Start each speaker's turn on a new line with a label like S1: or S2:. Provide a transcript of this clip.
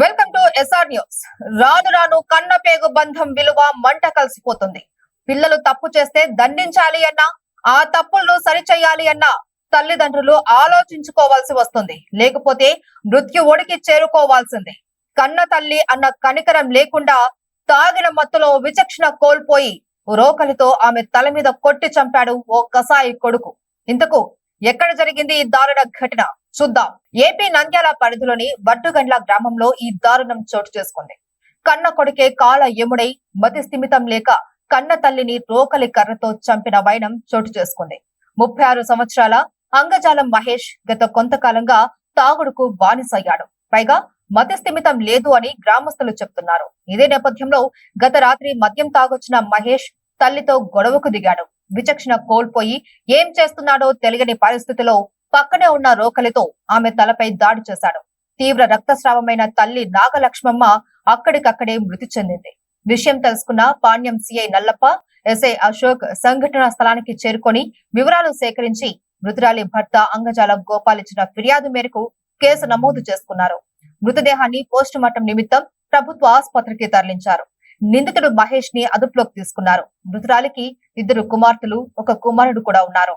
S1: Welcome to SR news రాను రాను కన్న పేగు బంధం విలువ మంట కలిసిపోతుంది. పిల్లలు తప్పు చేస్తే దండించాలి అన్నా ఆ తప్పులను సరిచేయాలి అన్నా తల్లిదండ్రులు ఆలోచించుకోవాల్సి వస్తుంది. లేకపోతే మృత్యు ఒడికి చేరుకోవాల్సిందే. కన్న తల్లి అన్న కనికరం లేకుండా తాగిన మత్తులో విచక్షణ కోల్పోయి రోకలితో ఆమె తల మీద కొట్టి చంపాడు ఓ కసాయి కొడుకు. ఇంతకు ఎక్కడ జరిగింది ఈ దారుణ ఘటన? చూద్దాం. ఏపీ నంద్యాల పరిధిలోని వడ్డుగండ్ల గ్రామంలో ఈ దారుణం చోటు చేసుకుంది. కన్న కొడుకే కాల యముడై మతి స్థిమితం లేక కన్న తల్లిని రోకలి కర్రతో చంపిన వైనం చోటు చేసుకుంది. ముప్పై ఆరు సంవత్సరాల అంగజాలం మహేష్ గత కొంతకాలంగా తాగుడుకు బానిసయ్యాడు. పైగా మతి స్థిమితం లేదు అని గ్రామస్తులు చెప్తున్నారు. ఇదే నేపథ్యంలో గత రాత్రి మద్యం తాగొచ్చిన మహేష్ తల్లితో గొడవకు దిగాడు. విచక్షణ కోల్పోయి ఏం చేస్తున్నాడో తెలియని పరిస్థితిలో పక్కనే ఉన్న రోకలితో ఆమె తలపై దాడి చేశాడు. తీవ్ర రక్తస్రావమైన తల్లి నాగలక్ష్మమ్మ అక్కడికక్కడే మృతి చెందింది. విషయం తెలుసుకున్న పాణ్యం సిఐ నల్లప్ప ఎస్ఐ అశోక్ సంఘటనా స్థలానికి చేరుకొని వివరాలు సేకరించి మృతురాలి భర్త అంగజాల గోపాల్ ఇచ్చిన ఫిర్యాదు మేరకు కేసు నమోదు చేసుకున్నారు. మృతదేహాన్ని పోస్ట్ మార్టం నిమిత్తం ప్రభుత్వ ఆసుపత్రికి తరలించారు. నిందితుడు మహేష్ని అదుపులోకి తీసుకున్నారు. మృతురాలికి ఇద్దరు కుమార్తెలు ఒక కుమారుడు కూడా ఉన్నారు.